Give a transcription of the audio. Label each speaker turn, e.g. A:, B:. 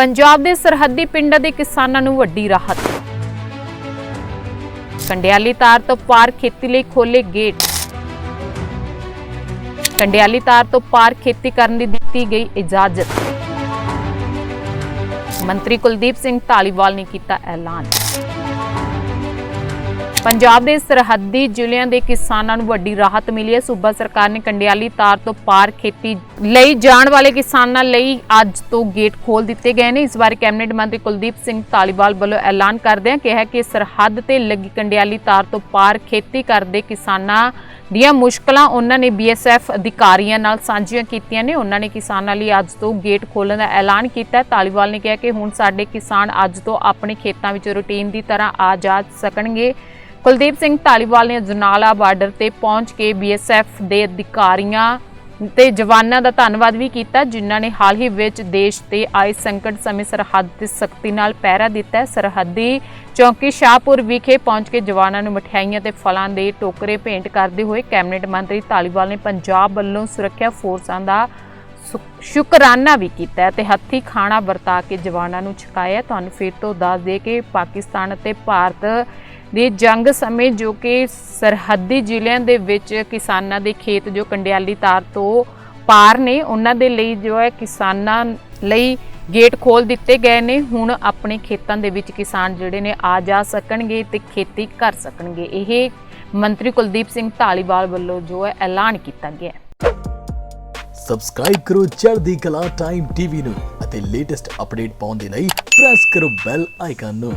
A: ਪੰਜਾਬ ਦੇ ਸਰਹੱਦੀ ਪਿੰਡਾਂ ਦੇ ਕਿਸਾਨਾਂ ਨੂੰ ਵੱਡੀ ਰਾਹਤ। ਕੰਡਿਆਲੀ ਤਾਰ ਤੋਂ ਪਾਰ ਖੇਤੀ ਲਈ ਖੋਲੇ ਗੇਟ। ਕੰਡਿਆਲੀ ਤਾਰ ਤੋਂ ਪਾਰ ਖੇਤੀ ਕਰਨ ਦੀ ਦਿੱਤੀ ਗਈ ਇਜਾਜ਼ਤ। ਮੰਤਰੀ ਕੁਲਦੀਪ ਸਿੰਘ ਧਾਲੀਵਾਲ ਨੇ ਕੀਤਾ ਐਲਾਨ। ਪੰਜਾਬ ਦੇ ਸਰਹੱਦੀ ਜ਼ਿਲ੍ਹਿਆਂ ਦੇ ਕਿਸਾਨਾਂ ਨੂੰ ਵੱਡੀ ਰਾਹਤ ਮਿਲੀ ਹੈ। ਸੂਬਾ ਸਰਕਾਰ ਨੇ ਕੰਡਿਆਲੀ ਤਾਰ ਤੋਂ ਪਾਰ ਖੇਤੀ ਲਈ ਜਾਣ ਵਾਲੇ ਕਿਸਾਨਾਂ ਲਈ ਅੱਜ ਤੋਂ ਗੇਟ ਖੋਲ ਦਿੱਤੇ ਗਏ ਨੇ। ਇਸ ਬਾਰੇ ਕੈਬਨਿਟ ਮੰਤਰੀ ਕੁਲਦੀਪ ਸਿੰਘ ਢਾਲੀਵਾਲ ਵੱਲੋਂ ਐਲਾਨ ਕਰਦਿਆਂ ਕਿਹਾ ਕਿ ਸਰਹੱਦ ਤੇ ਲੱਗੀ ਕੰਡਿਆਲੀ ਤਾਰ ਤੋਂ ਪਾਰ ਖੇਤੀ ਕਰਦੇ ਕਿਸਾਨਾਂ ਦੀਆਂ ਮੁਸ਼ਕਲਾਂ ਉਹਨਾਂ ਨੇ ਬੀਐਸਐਫ ਅਧਿਕਾਰੀਆਂ ਨਾਲ ਸਾਂਝੀਆਂ ਕੀਤੀਆਂ ਨੇ। ਉਹਨਾਂ ਨੇ ਕਿਸਾਨਾਂ ਲਈ ਅੱਜ ਤੋਂ ਗੇਟ ਖੋਲਣ ਦਾ ਐਲਾਨ ਕੀਤਾ ਹੈ। ਨੇ ਕਿਹਾ ਕਿ ਹੁਣ ਸਾਡੇ ਕਿਸਾਨ ਅੱਜ ਤੋਂ ਆਪਣੇ ਖੇਤਾਂ ਵਿੱਚ ਰੂਟੀਨ ਦੀ ਤਰ੍ਹਾਂ ਆ ਜਾ ਸਕਣਗੇ। ਕੁਲਦੀਪ ਸਿੰਘ ਢਾਲੀਵਾਲ ਨੇ ਜਨਾਲਾ ਬਾਰਡਰ ਤੇ ਪਹੁੰਚ ਕੇ ਬੀਐਸਐਫ ਦੇ ਅਧਿਕਾਰੀਆਂ ਤੇ ਜਵਾਨਾਂ ਦਾ ਧੰਨਵਾਦ ਵੀ ਕੀਤਾ, ਜਿਨ੍ਹਾਂ ਨੇ ਹਾਲ ਹੀ ਵਿੱਚ ਦੇਸ਼ ਤੇ ਆਏ ਸੰਕਟ ਸਮੇਂ ਸਰਹੱਦ ਤੇ ਸਖਤੀ ਨਾਲ ਪਹਿਰਾ ਦਿੱਤਾ ਸਰਹੱਦੀ ਚੌਂਕੀ ਸ਼ਾਹਪੁਰ ਵਿਖੇ ਪਹੁੰਚ ਕੇ ਜਵਾਨਾਂ ਨੂੰ ਮਠਿਆਈਆਂ ਤੇ ਫਲਾਂ ਦੇ ਟੋਕਰੇ ਭੇਂਟ ਕਰਦੇ ਹੋਏ ਕੈਬਨਿਟ ਮੰਤਰੀ ਢਾਲੀਵਾਲ ਨੇ ਪੰਜਾਬ ਵੱਲੋਂ ਸੁਰੱਖਿਆ ਫੋਰਸਾਂ ਦਾ ਸ਼ੁਕਰਾਨਾ ਵੀ ਕੀਤਾ ਹੈ ਤੇ ਹੱਥੀ ਖਾਣਾ ਵਰਤਾ ਕੇ ਜਵਾਨਾਂ ਨੂੰ ਛਕਾਇਆ ਤੁਹਾਨੂੰ ਫਿਰ ਤੋਂ ਦੱਸ ਦੇ ਕਿ ਪਾਕਿਸਤਾਨ ਅਤੇ ਭਾਰਤ ਦੀ ਜੰਗ ਸਮੇਂ ਜੋ ਕਿ ਸਰਹੱਦੀ ਜ਼ਿਲ੍ਹਿਆਂ ਦੇ ਵਿੱਚ ਕਿਸਾਨਾਂ ਦੇ ਖੇਤ ਜੋ ਕੰਡਿਆਲੀ ਤਾਰ ਤੋਂ ਪਾਰ ਨੇ, ਉਹਨਾਂ ਦੇ ਲਈ ਜੋ ਹੈ ਕਿਸਾਨਾਂ ਲਈ ਗੇਟ ਖੋਲ ਦਿੱਤੇ ਗਏ ਨੇ। ਹੁਣ ਆਪਣੇ ਖੇਤਾਂ ਦੇ ਵਿੱਚ ਕਿਸਾਨ ਜਿਹੜੇ ਨੇ ਆ ਜਾ ਸਕਣਗੇ ਤੇ ਖੇਤੀ ਕਰ ਸਕਣਗੇ। ਇਹ ਮੰਤਰੀ ਕੁਲਦੀਪ ਸਿੰਘ ਢਾਲੀਵਾਲ ਵੱਲੋਂ ਜੋ ਹੈ ਐਲਾਨ ਕੀਤਾ ਗਿਆ ਹੈ।
B: ਸਬਸਕ੍ਰਾਈਬ ਕਰੋ ਚੜ੍ਹਦੀ ਕਲਾ ਟਾਈਮ ਟੀਵੀ ਨੂੰ ਅਤੇ ਲੇਟੈਸਟ ਅਪਡੇਟ ਪਾਉਣ ਦੇ ਲਈ ਪ੍ਰੈਸ ਕਰੋ ਬੈਲ ਆਈਕਨ ਨੂੰ।